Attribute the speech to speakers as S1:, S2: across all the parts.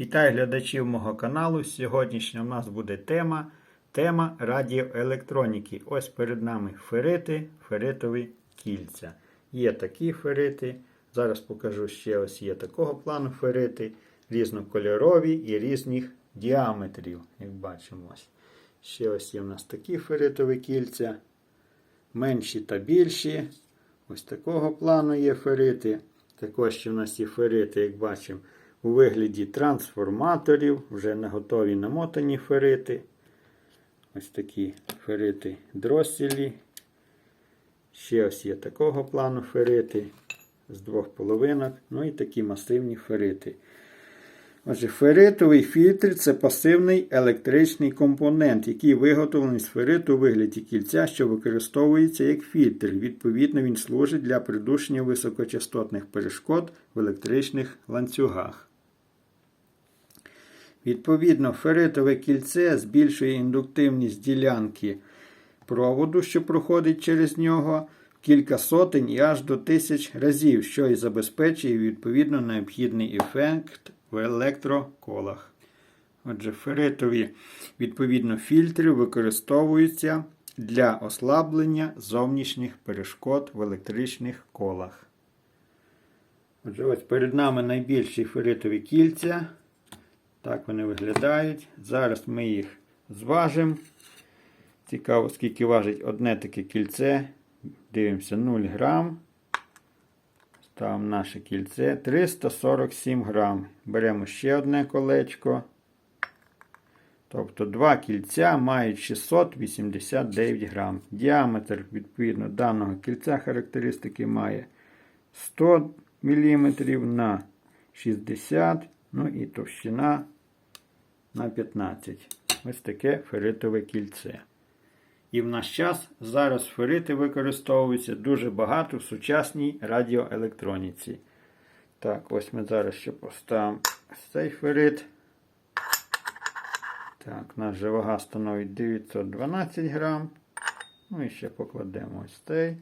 S1: Вітаю глядачів мого каналу. Сьогоднішня у нас буде тема тема радіоелектроніки. Ось перед нами ферити, феритові кільця. Є такі ферити. Зараз покажу ще ось є такого плану ферити, різнокольорові і різних діаметрів, як бачимо. Ще ось є в нас такі феритові кільця. Менші та більші. Ось такого плану є ферити. Також ще в нас є ферити, як бачимо, у вигляді трансформаторів, вже на готові намотані ферити. Ось такі ферити дросілі. Ще ось є такого плану ферити з двох половинок. Ну і такі масивні ферити. Отже, феритовий фільтр це пасивний електричний компонент, який виготовлений з фериту у вигляді кільця, що використовується як фільтр. Відповідно, він служить для придушення високочастотних перешкод в електричних ланцюгах. Відповідно, феритове кільце збільшує індуктивність ділянки проводу, що проходить через нього, кілька сотень і аж до тисяч разів, що і забезпечує відповідно необхідний ефект в електроколах. Отже, феритові відповідно фільтри використовуються для ослаблення зовнішніх перешкод в електричних колах. Отже, ось перед нами найбільші феритові кільця. Так вони виглядають. Зараз ми їх зважимо. Цікаво, скільки важить одне таке кільце. Дивимося 0 грам. Ставимо наше кільце 347 грам. Беремо ще одне колечко. Тобто два кільця мають 689 грам. Діаметр, відповідно, даного кільця характеристики має 100 мм на 60 Ну і товщина на 15. Ось таке феритове кільце. І в наш час зараз ферити використовуються дуже багато в сучасній радіоелектроніці. Так, ось ми зараз ще поставимо цей ферит. Так, наша вага становить 912 грам. Ну і ще покладемо ось цей.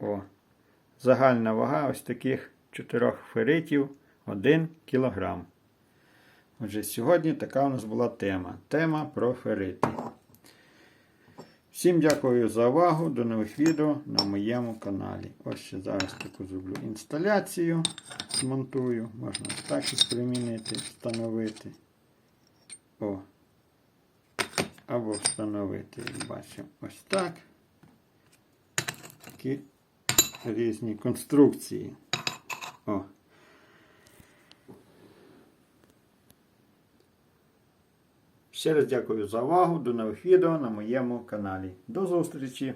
S1: О, загальна вага ось таких чотирьох феритів 1 кг. Отже, сьогодні така у нас була тема. Тема про ферити. Всім дякую за увагу. До нових відео на моєму каналі. Ось ще зараз таку зроблю інсталяцію. Змонтую. Можна так і примінити, встановити. О. Або встановити, бачимо, ось так. Такі різні конструкції. О. Ще раз дякую за увагу. До нових відео на моєму каналі. До зустрічі!